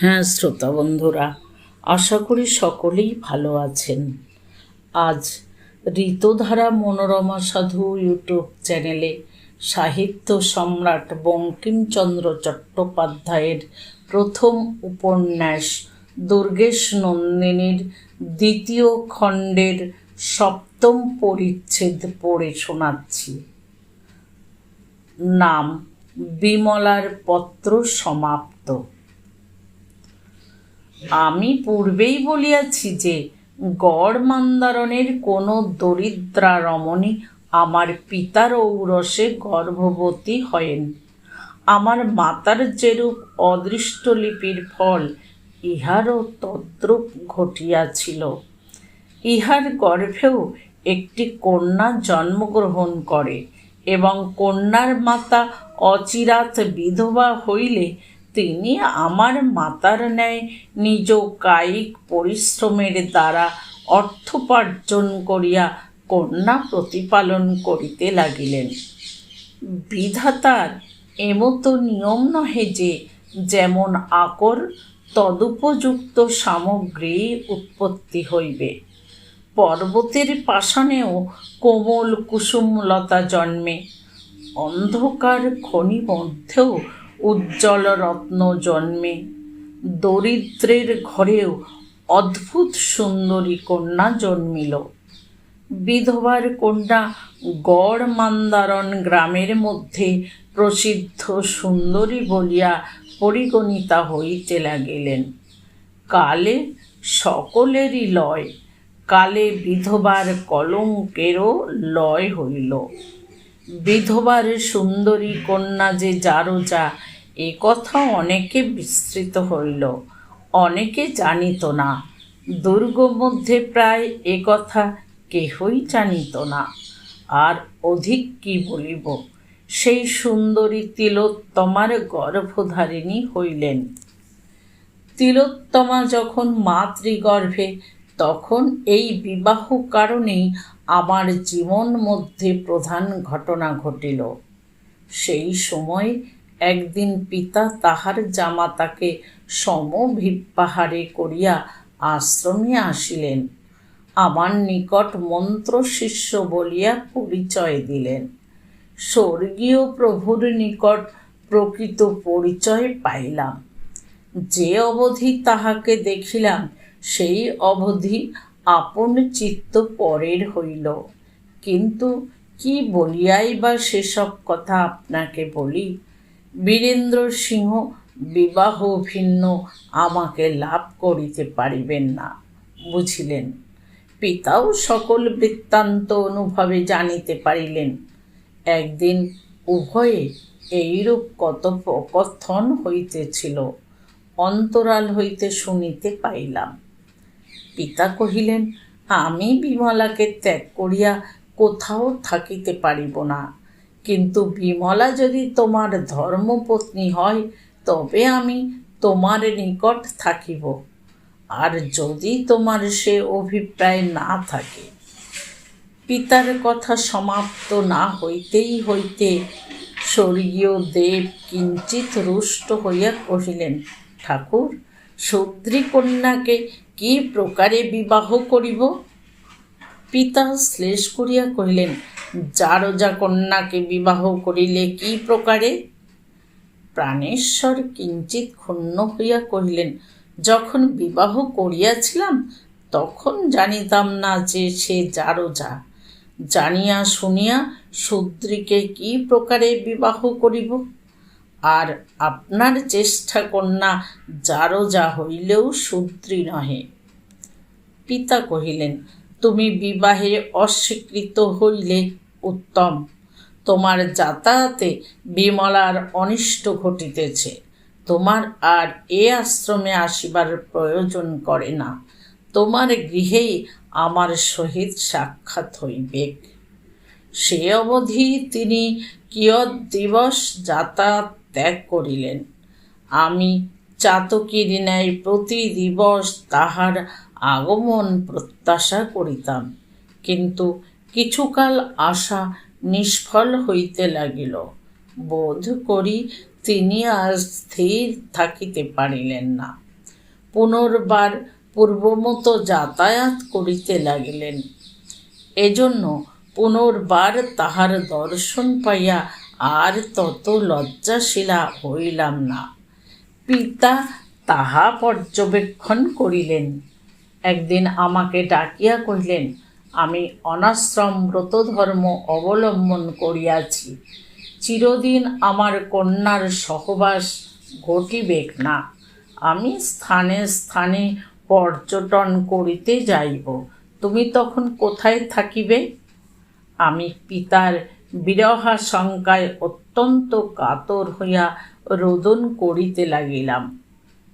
হ্যাঁ শ্রোতা বন্ধুরা, আশা করি সকলেই ভালো আছেন। আজ ঋতধারা মনোরমা সাধু ইউটিউব চ্যানেলে সাহিত্য সম্রাট বঙ্কিমচন্দ্র চট্টোপাধ্যায়ের প্রথম উপন্যাস দুর্গেশ নন্দিনীর দ্বিতীয় খণ্ডের সপ্তম পরিচ্ছেদ পড়ে শোনাচ্ছি। নাম বিমলার পত্র সমাপ্ত। আমি পূর্বেই বলিয়াছি যে, গড় মন্দারণের কোনো দরিদ্রা রমণী আমার পিতার ঔরসে গর্ভবতী হয়েন। আমার মাতার যেরূপ অদৃষ্টলিপির ফল, ইহারও তদ্রূপ ঘটিয়াছিল। ইহার গর্ভেও একটি কন্যা জন্মগ্রহণ করে এবং কন্যার মাতা অচিরাত বিধবা হইলে তিনি আমার মাতার ন্যায় নিজ কায়িক পরিশ্রমের দ্বারা অর্থোপার্জন করিয়া কন্যা প্রতিপালন করিতে লাগিলেন। বিধাতার এমতো নিয়ম নহে যে, যেমন আকর তদুপযুক্ত সামগ্রী উৎপত্তি হইবে। পর্বতের পাষাণেও কোমল কুসুমলতা জন্মে। অন্ধকার খনি মধ্যেও উজ্জ্বল রত্ন জন্মে। দরিদ্রের ঘরেও অদ্ভুত সুন্দরী কন্যা জন্মিল। বিধবার কন্যা গড় মান্দারণ গ্রামের মধ্যে প্রসিদ্ধ সুন্দরী বলিয়া পরিগণিতা হইতে লাগিলেন। কালে সকলেরই লয়, কালে বিধবার কলঙ্কেরও লয় হইল। বিধবার সুন্দরী কন্যা যে যা এ কথা অনেকে বিস্তৃত হইল, অনেকে জানিত না। দুর্গ মধ্যে প্রায় এ কথা কেহই জানিত না। আর অধিক কি বলিব? সেই সুন্দরী তিলোত্তমার গর্ভধারিণী হইলেন। তিলোত্তমা যখন মাতৃগর্ভে, তখন এই বিবাহ কারণেই আমার জীবন মধ্যে প্রধান ঘটনা ঘটিল। সেই সময় একদিন পিতা তাহার জামাতাকে সমভিপাহারে করিয়া আশ্রমে আসিলেন। আমার নিকট মন্ত্র শিষ্য বলিয়া পরিচয় দিলেন। স্বর্গীয় প্রভুর নিকট প্রকৃত পরিচয় পাইলাম। যে অবধি তাহাকে দেখিলাম, সেই অবধি আপন চিত্ত পরের হইল। কিন্তু কি বলিয়াই বা সেসব কথা আপনাকে বলি? বীরেন্দ্র সিংহ বিবাহ ভিন্ন আমাকে লাভ করিতে পারিবেন না, বুঝিলেন। পিতাও সকল বৃত্তান্ত অনুভবে জানিতে পারিলেন। একদিন উভয়ে এইরূপ কথোপকথন হইতেছিল, অন্তরাল হইতে শুনিতে পাইলাম। পিতা কহিলেন, আমি বিমলাকে ত্যাগ করিয়া কোথাও থাকিতে পারিব না কিন্তু বিমলা যদি তোমার ধর্মপত্নী হয়, তবে আমি তোমার নিকট থাকিব। আর যদি তোমার সে অভিপ্রায় না থাকে, পিতার কথা সমাপ্ত না হইতেই হইতে স্বর্গীয় দেব কিঞ্চিত রুষ্ট হইয়া কহিলেন, ঠাকুর শূদ্রী কন্যাকে কি প্রকারে বিবাহ করিব? পিতা শ্লেষ করিয়া কহিলেন, যারজা কন্যাকে বিবাহ করিলে কি প্রকারে? প্রাণেশ্বর কিঞ্চিত ক্ষুণ্ণ হইয়া কহিলেন, যখন বিবাহ করিয়াছিলাম, তখন জানিতাম না যে সে যারজা। জানিয়া শুনিয়া শূদ্রীকে কি প্রকারে বিবাহ করিব? আর আপনার চেষ্টা কন্যা যারও যা হইলেও শূদ্রী নহে। পিতা কহিলেন তুমি বিবাহে অস্বীকৃত হইলে উত্তম। তোমার যাতায়াতে বিমলার অনিষ্ট ঘটিতেছে। তোমার আর এ আশ্রমে আসিবার প্রয়োজন করে না। তোমার গৃহেই আমার সহিত সাক্ষাৎ হইবেক সে অবধি তিনি কিয়ৎ দিবস যাতায়াত ত্যাগ করিলেন। আমি চাতকীর ন্যায় প্রতি দিবস তাহার আগমন প্রত্যাশা করিতাম, কিন্তু কিছুকাল আশা নিষ্ফল হইতে লাগিল। বোধ করি তিনি আর স্থির থাকিতে পারিলেন না। পুনর্বার পূর্বমতো যাতায়াত করিতে লাগিলেন। এজন্য পুনর্বার তাহার দর্শন পাইয়া আর তত লজ্জাশীলা হইলাম না। পিতা তাহা পর্যবেক্ষণ করিলেন। একদিন আমাকে ডাকিয়া কহিলেন, আমি অনাশ্রম ব্রত ধর্ম অবলম্বন করিয়াছি। চিরদিন আমার কন্যার সহবাস ঘটিবেক না। আমি স্থানে স্থানে পর্যটন করিতে যাইব। তুমি তখন কোথায় থাকিবে? আমি পিতার বিরহা শঙ্কায় অত্যন্ত কাতর হইয়া রোদন করিতে লাগিলাম।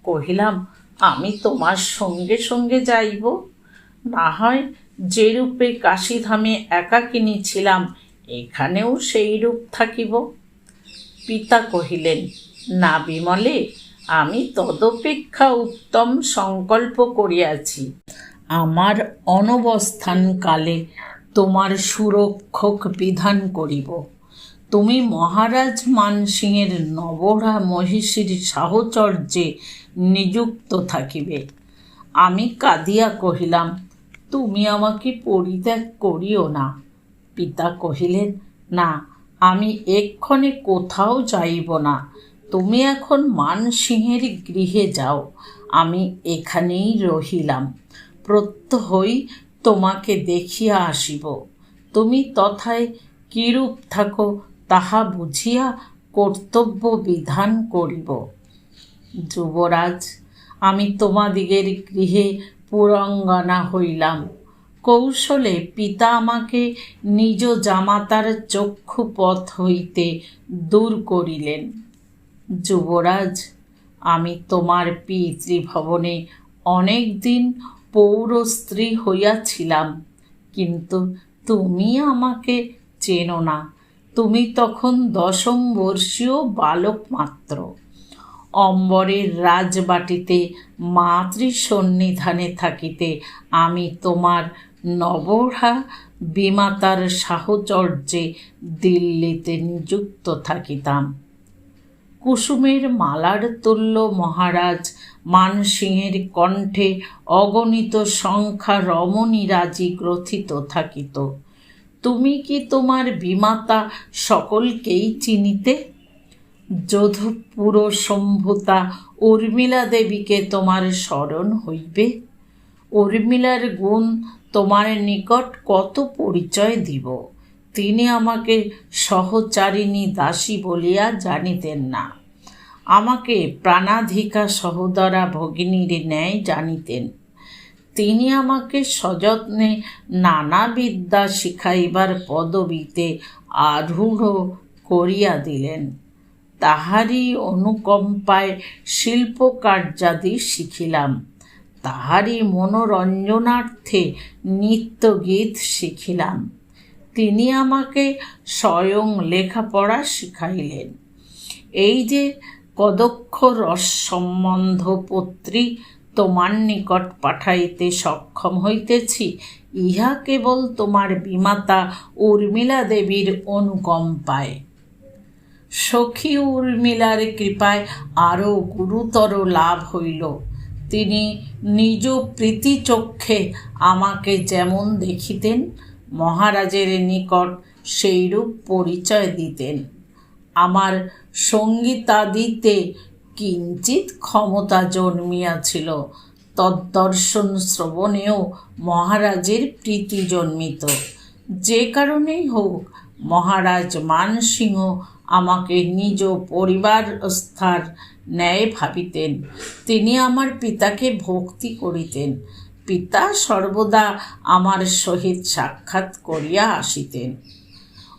কহিলাম আমি তোমার সঙ্গে সঙ্গে যাইব। না হয় যেরূপে কাশীধামে একাকিনী ছিলাম এখানেও সেই রূপ থাকিব। পিতা কহিলেন, না বিমলে, আমি তদপেক্ষা উত্তম সংকল্প করিয়াছি। আমার অনবস্থানকালে তোমার সুরক্ষক বিধান করিব। তুমি মহারাজ মানসিংহের নবরা মহিষীর সাহচর্যে নিযুক্ত থাকিবে। আমি কাঁদিয়া কহিলাম, তুমি আমাকে পরিত্যাগ করিও না। পিতা কহিলেন, না, আমি এক্ষণে কোথাও যাইব না। তুমি এখন মানসিংহের গৃহে যাও, আমি এখানেই রহিলাম। প্রত্যহই তোমাকে দেখিয়া আসিব। তুমি তথায় কিরূপ থাকো তাহা বুঝিয়া কর্তব্য বিধান করিব। যুবরাজ, আমি তোমাদিগের গৃহে পুরঙ্গনা হইলাম। কৌশলে পিতা আমাকে নিজ জামাতার চক্ষুপথ হইতে দূর করিলেন। যুবরাজ, আমি তোমার পিতৃভবনে অনেক দিন পৌর স্ত্রী হইয়াছিলাম, কিন্তু তুমি আমাকে চেনো না। তুমি তখন দশম বর্ষীয় বালক মাত্র। অম্বরের রাজবাটিতে মাতৃসন্নিধানে থাকিতে আমি তোমার নবহা বিমাতার সাহচর্যে দিল্লিতে নিযুক্ত থাকিতাম। কুসুমের মালার তুল্য মহারাজ মানসিংহের কণ্ঠে অগণিত সংখ্যা রমণীরাজি গ্রথিত থাকিত। তুমি কি তোমার বিমাতা সকলকেই চিনিতে? যোধপুর সম্ভূতা উর্মিলা দেবীকে তোমার স্মরণ হইবে। উর্মিলার গুণ তোমার নিকট কত পরিচয় দিব, তিনি আমাকে সহচারিণী দাসী বলিয়া জানিতেন না। আমাকে প্রাণাধিকা সহোদরা ভগিনীর ন্যায় জানিতেন। তিনি আমাকে সযত্নে নানা বিদ্যা শিখাইবার পদবীতে আরূঢ় করিয়া দিলেন। তাহারই অনুকম্পায় শিল্পকার্যাদি শিখিলাম। তাহারই মনোরঞ্জনার্থে নৃত্যগীত শিখিলাম। তিনি আমাকে স্বয়ং লেখাপড়া শিখাইলেন। এই যে কদক্ষ রস সম্বন্ধ পত্রী তোমার নিকট পাঠাইতে সক্ষম হইতেছি, ইহা কেবল তোমার বিমাতা উর্মিলা দেবীর অনুকম্পায়। সখী উর্মিলার কৃপায় আরও গুরুতর লাভ হইল। তিনি নিজ প্রীতি চক্ষে আমাকে যেমন দেখিতেন, মহারাজের নিকট সেইরূপ পরিচয় দিতেন। আমার সঙ্গীতাদিতে কিঞ্চিত ক্ষমতা জন্মিয়াছিল, তদ্দর্শন শ্রবণেও মহারাজের প্রীতি জন্মিত। যে কারণেই হোক, মহারাজ মানসিংহ আমাকে নিজ পরিবার স্থার ন্যায় ভাবিতেন। তিনি আমার পিতাকে ভক্তি করিতেন। পিতা সর্বদা আমার সহিত সাক্ষাৎ করিয়া আসিতেন।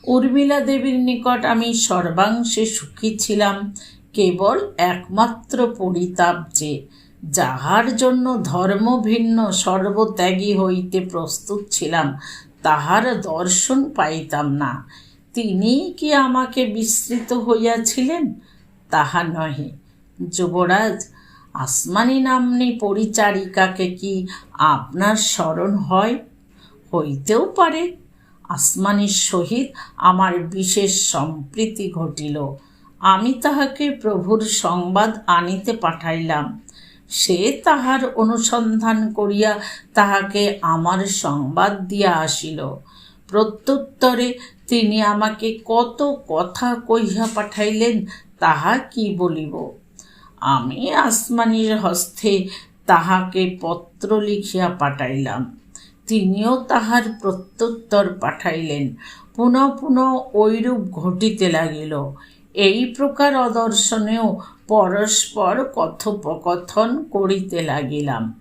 উর্মিলা দেবীর নিকট আমি সর্বাংশে সুখী ছিলাম, কেবল একমাত্র পরিতাপ যে, যাহার জন্য ধর্ম ভিন্ন সর্বত্যাগী হইতে প্রস্তুত ছিলাম, তাহার দর্শন পাইতাম না। তিনি কি আমাকে বিস্মৃত হইয়াছিলেন? তাহা নহে। যুবরাজ, আসমানি নাম্নী পরিচারিকাকে কি আপনার স্মরণ হয়? হইতেও পারে। আসমানির সহিত আমার বিশেষ সম্প্রীতি ঘটিল। আমি তাহাকে প্রভুর সংবাদ আনিতে পাঠাইলাম। সে তাহার অনুসন্ধান করিয়া তাহাকে আমার সংবাদ দিয়া আসিল। প্রত্যুত্তরে তিনি আমাকে কত কথা কইয়া পাঠাইলেন তাহা কি বলিব? আমি আসমানির হস্তে তাহাকে পত্র লিখিয়া পাঠাইলাম। তিনিও তাহার প্রত্যুত্তর পাঠাইলেন। পুনঃ পুনঃ ঐরূপ ঘটিতে লাগিল। এই প্রকার অদর্শনেও পরস্পর কথোপকথন করিতে লাগিলাম।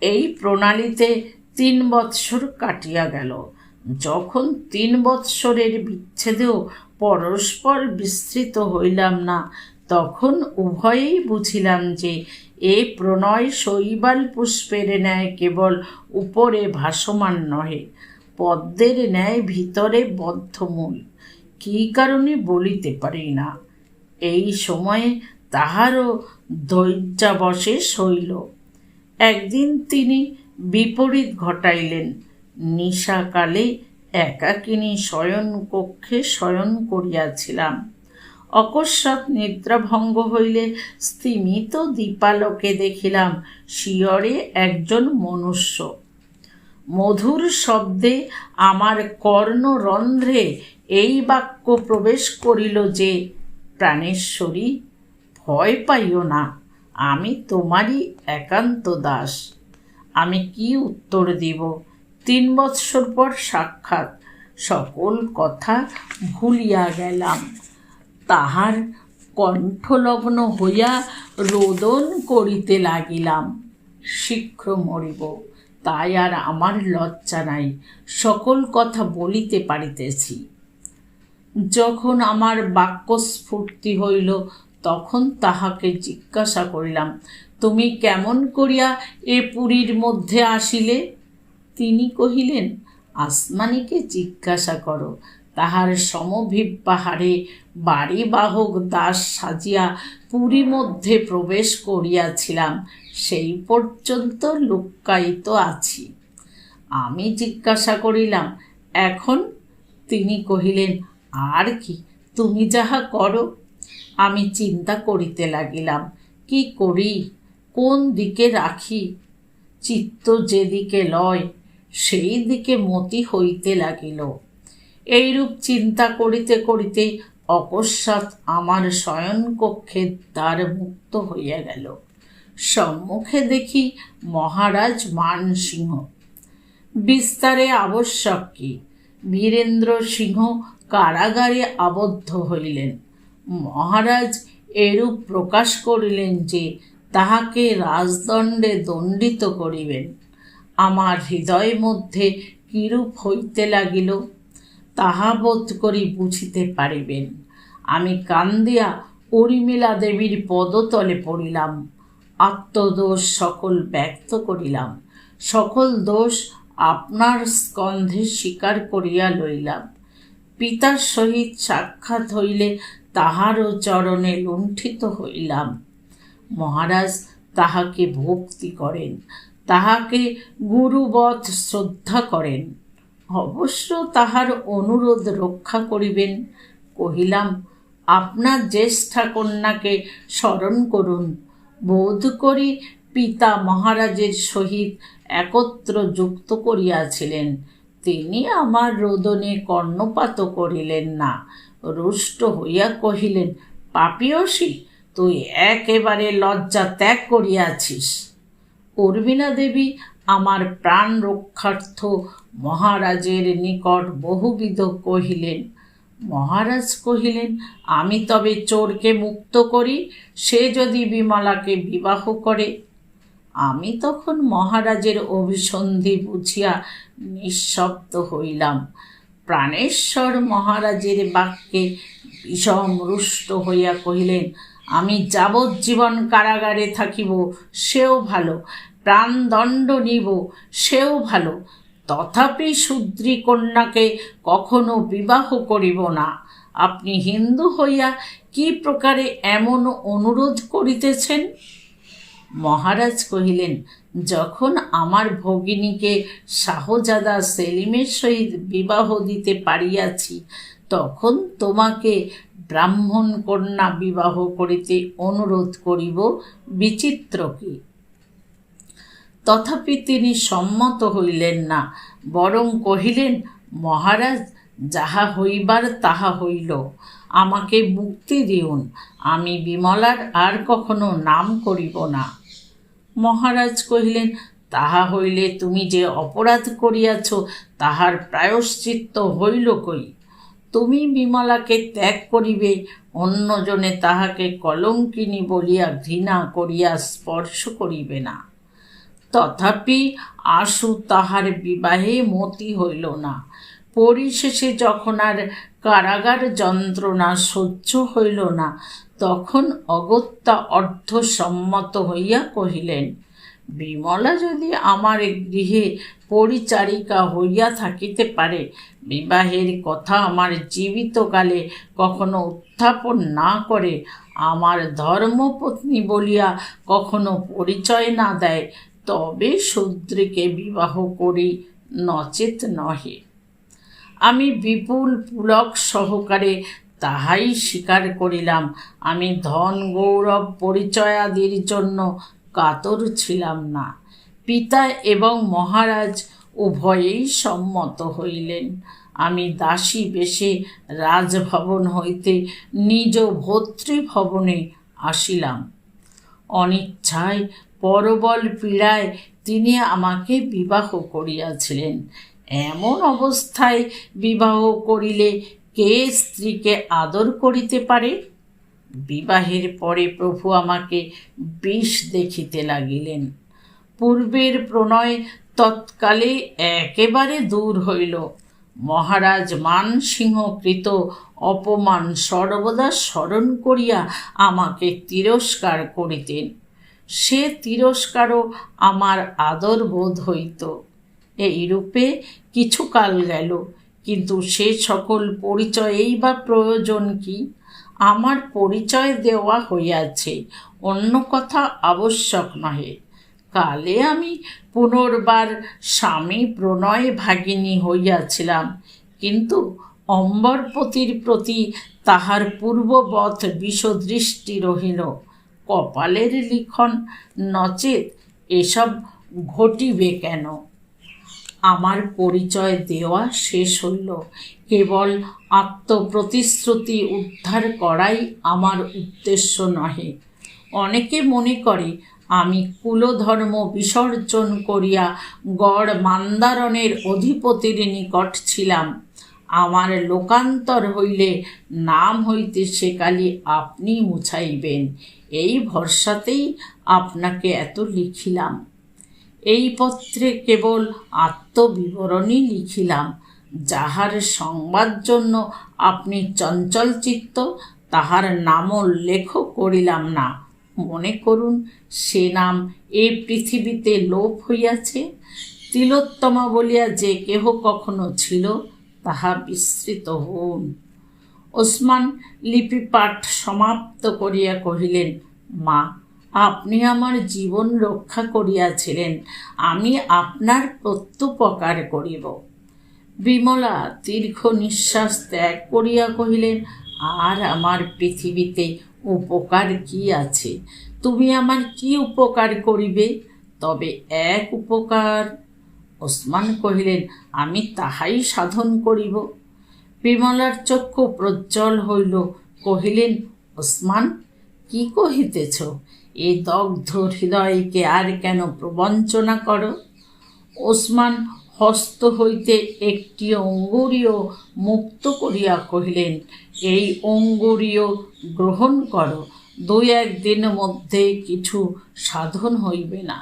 এই প্রণালীতে তিন বৎসর কাটিয়া গেল। যখন তিন বৎসরের বিচ্ছেদেও পরস্পর বিস্তৃত হইলাম না, তখন উভয়েই বুঝিলাম যে এ প্রণয় শৈবাল পুষ্পের ন্যায় কেবল উপরে ভাসমান নহে, পদ্মের ন্যায় ভিতরে বদ্ধমূল। কী কারণে বলিতে পারি না? এই সময়ে তাহারও ধৈর্যাবশেষ হইল। একদিন তিনি বিপরীত ঘটাইলেন। নিশাকালে একাকিনী শয়ন কক্ষে শয়ন করিয়াছিলাম। অকস্মাৎ নিদ্রাভঙ্গ হইলে স্তিমিত দীপালোকে দেখিলাম শিয়রে একজন মনুষ্য। মধুর শব্দে আমার কর্ণরন্ধ্রে এই বাক্য প্রবেশ করিল যে, প্রাণেশ্বরী, ভয় পাইও না, আমি তোমারই একান্ত দাস। আমি কি উত্তর দিব? তিন বৎসর পর সাক্ষাৎ। সকল কথা ভুলিয়া গেলাম। তাহার কণ্ঠলগ্ন হইয়া রোদন করিতে লাগিলাম। শীঘ্র মরিব, তাই আর আমার লজ্জা নাই। সকল কথা বলিতে পারিতেছি। যখন আমার বাক্য স্ফূর্তি হইল, তখন তাহাকে জিজ্ঞাসা করিলাম, তুমি কেমন করিয়া এ পুরীর মধ্যে আসিলে? তিনি কহিলেন, আসমানিকে জিজ্ঞাসা করো, তাহার সমভিপ পাহাড়ে বাড়ি বাহক দাস সাজিয়া পুরী মধ্যে প্রবেশ করিয়াছিলাম, সেই পর্যন্ত লুক্কায়িত আছি। আমি জিজ্ঞাসা করিলাম, এখন? তিনি কহিলেন, আর কি, তুমি যাহা করো, আমি চিন্তা করিতে লাগিলাম, কি করি, কোন দিকে রাখি? চিত্ত যেদিকে লয় সেই দিকে মতি হইতে লাগিল। এইরূপ চিন্তা করিতে করিতে অকস্মাৎ আমার শয়নকক্ষের দ্বার মুক্ত হইয়া গেল। সম্মুখে দেখি মহারাজ মানসিংহ। বিস্তারে আবশ্যক কি? বীরেন্দ্র সিংহ কারাগারে আবদ্ধ হইলেন। মহারাজ এরূপ প্রকাশ করিলেন যে তাহাকে রাজদণ্ডে দণ্ডিত করিবেন। আমার হৃদয় মধ্যে কিরূপ হইতে লাগিল, তাহা বোধ করি বুঝিতে পারিবেন। আমি কান্দিয়া উর্মিলা দেবীর পদতলে পড়িলাম, আত্মদোষ সকল ব্যক্ত করিলাম, সকল দোষ আপনার স্কন্ধে স্বীকার করিয়া লইলাম। পিতার সহিত সাক্ষাৎ হইলে তাহারও চরণে লুণ্ঠিত হইলাম। মহারাজ তাহাকে ভক্তি করেন। তাহাকে গুরুবৎ শ্রদ্ধা করেন। অবশ্য তাহার অনুরোধ রক্ষা করিবেন। কহিলাম, আপনার জ্যেষ্ঠা কন্যাকে স্মরণ করুন। বোধ করি পিতা মহারাজের সহিত একত্র যুক্ত করিয়াছিলেন। তিনি আমার রোদনে কর্ণপাত করিলেন না। রুষ্ট হইয়া কহিলেন, পাপিয়সী, তুই একেবারে লজ্জা ত্যাগ করিয়াছিস। উর্মিলা দেবী, আমার প্রাণ রক্ষার্থ মহারাজের নিকট বহুবিধ কহিলেন। মহারাজ কহিলেন, আমি তবে চোরকে মুক্ত করি, সে যদি বিমলাকে বিবাহ করে। আমি তখন মহারাজের অভিসন্ধি বুঝিয়া নিঃশব্দ হইলাম। প্রাণেশ্বর মহারাজের বাক্যে বিষম রুষ্ট হইয়া কহিলেন, আমি যাবজ্জীবন কারাগারে থাকিব, সেও ভালো। প্রাণদণ্ড নিব, সেও ভালো। তথাপি শূদ্রী কন্যাকে কখনো বিবাহ করিব না। আপনি হিন্দু হইয়া কি প্রকারে এমন অনুরোধ করিতেছেন? মহারাজ কহিলেন, যখন আমার ভগিনীকে শাহজাদা সেলিমের সহিত বিবাহ দিতে পারিয়াছি, তখন তোমাকে ব্রাহ্মণ কন্যা বিবাহ করিতে অনুরোধ করিব, বিচিত্র কি? তথাপি তিনি সম্মত হইলেন না, বরং কহিলেন, মহারাজ, যাহা হইবার তাহা হইল। আমাকে মুক্তি দিউন। আমি বিমলার আর কখনো নাম করিব না। মহারাজ কহিলেন, তাহা হইলে তুমি যে অপরাধ করিয়াছ, তাহার প্রায়শ্চিত্ত হইল কই? তুমি বিমলাকে ত্যাগ করিবে, অন্যজনে তাহাকে কলঙ্কিনী বলিয়া ঘৃণা করিয়া স্পর্শ করিবে না। তথাপি আশু তাহার বিবাহে মতি হইল না। পরিশেষে যখন আর কারাগার যন্ত্রণা সহ্য হইল না, তখন অগত্যা অর্ধসম্মত হইয়া কহিলেন, বিমলা যদি আমার গৃহে পরিচারিকা হইয়া থাকিতে পারে, বিবাহের কথা আমার জীবিতকালে কখনো উত্থাপন না করে, আমার ধর্মপত্নী বলিয়া কখনো পরিচয় না দেয় তবে শূদ্রীকে বিবাহ করি নচেত নহে। আমি বিপুল পুলক সহকারে তাহাই স্বীকার করিলাম। আমি ধন গৌরব পরিচয়াদির জন্য কাতর ছিলাম না। পিতা এবং মহারাজ উভয়েই সম্মত হইলেন। আমি দাসী বেশে রাজভবন হইতে নিজ ভর্তৃভবনে আসিলাম। অনিচ্ছায় পরবল পীড়ায় তিনি আমাকে বিবাহ করিয়াছিলেন। এমন অবস্থায় বিবাহ করিলে কে স্ত্রীকে আদর করিতে পারে? বিবাহের পরে প্রভু আমাকে বিষ দেখিতে লাগিলেন। পূর্বের প্রণয় তৎকালে একেবারে দূর হইল। মহারাজ মানসিংহকৃত অপমান সর্বদা স্মরণ করিয়া আমাকে তিরস্কার করিতেন। সে তিরস্কারও আমার আদর বোধ হইত। এইরূপে কিছুকাল গেল, কিন্তু সে সকল পরিচয়েই বা প্রয়োজন কি? আমার পরিচয় দেওয়া হইয়াছে, অন্য কথা আবশ্যক নহে। কালে আমি পুনর্বার স্বামী প্রণয় ভাগিনী হইয়াছিলাম, কিন্তু অম্বরপতির প্রতি তাহার পূর্ববৎ বিষদৃষ্টি রহিল। কপালের লিখন নচেত এসব ঘটিবে কেন? আমার পরিচয় দেওয়া শেষ হইল। কেবল আত্মপ্রতিশ্রুতি উদ্ধার করাই আমার উদ্দেশ্য নহে। অনেকে মনে করে, আমি কুলধর্ম বিসর্জন করিয়া গড় মান্দারণের অধিপতির নিকট ছিলাম। আমার লোকান্তর হইলে নাম হইতে সেকালি আপনি মুছাইবেন। এই ভরসাতেই আপনাকে এত লিখিলাম। এই পত্রে কেবল আত্মবিবরণী লিখিলাম। যাহার সংবাদ জন্য আপনি চঞ্চল চিত্ত, তাহার নামও লেখ করিলাম না। মনে করুন, সে নাম এ পৃথিবীতে লোপ হইয়াছে। তিলোত্তমা বলিয়া যে কেহ কখনো ছিল তাহা বিস্তৃত হন ওসমান লিপি পাঠ সমাপ্ত করিয়া কহিলেন, মা, আপনি আমার জীবন রক্ষা করিয়াছিলেন, আমি আপনার প্রত্যুপকার করিব। বিমলা দীর্ঘ নিঃশ্বাস ত্যাগ করিয়া কহিলেন, আর আমার পৃথিবীতে উপকার কি আছে? তুমি আমার কি উপকার করিবে? তবে এক উপকার ওসমান কহিলেন, আমি তাহাই সাধন করিব। বিমলার চক্ষু প্রজ্জ্বল হইল, কহিলেন, ওসমান, কি কহিতেছ? এ দগ্ধ হৃদয়কে আর কেন প্রবঞ্চনা করো? ওসমান হস্ত হইতে একটি অঙ্গুরীয় মুক্ত করিয়া কহিলেন, এই অঙ্গুরীয় গ্রহণ করো দুই একদিনের মধ্যে কিছু সাধন হইবে না।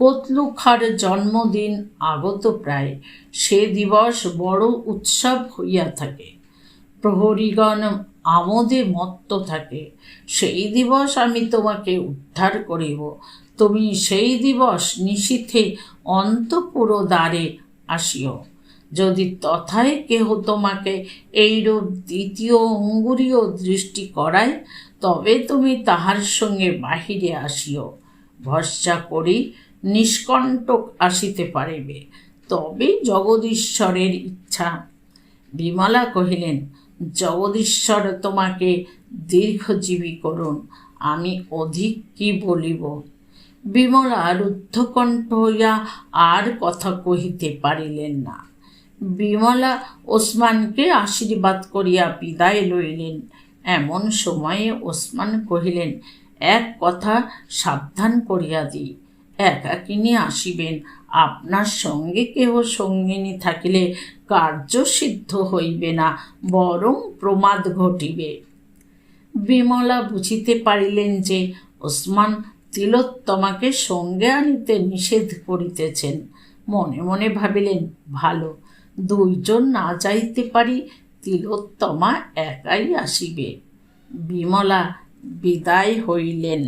কতলুখার জন্মদিন আগত প্রায়, সে দিবস বড় উৎসব হইয়া থাকে। প্রহরীগণ আমোদে মত্ত থাকে, সেই দিবস আমি তোমাকে উদ্ধার করিব। তুমি সেই দিবস নিশীথে অন্তপুর দ্বারে আসিও। যদি তথায় কেহ তোমাকে এইরূপ দ্বিতীয় অঙ্গুরীয় দৃষ্টি করায়, তবে তুমি তাহার সঙ্গে বাহিরে আসিও। ভরসা করি নিষ্কণ্টক আসিতে পারিবে। তবে জগদীশ্বরের ইচ্ছা। বিমলা কহিলেন, জগদীশ্বর, তোমাকে দীর্ঘজীবী করুন। আমি অধিক কি বলিব? বিমলা রুদ্ধকণ্ঠ হইয়া আর কথা কহিতে পারিলেন না। বিমলা ওসমানকে আশীর্বাদ করিয়া বিদায় লইলেন। এমন সময়ে ওসমান কহিলেন, এক কথা সাবধান করিয়া দিই। একাকিনী আসিবেন। আপনার সঙ্গে কেহ সঙ্গিনী থাকিলে কার্য সিদ্ধ হইবে না, বরং প্রমাদ ঘটিবে। বিমলা বুঝিতে পারিলেন যে ওসমান তিলোত্তমাকে সঙ্গে আনিতে নিষেধ করিতেছেন। মনে মনে ভাবিলেন, ভালো, দুইজন না যাইতে পারি তিলোত্তমা একাই আসিবে। বিমলা বিদায় হইলেন।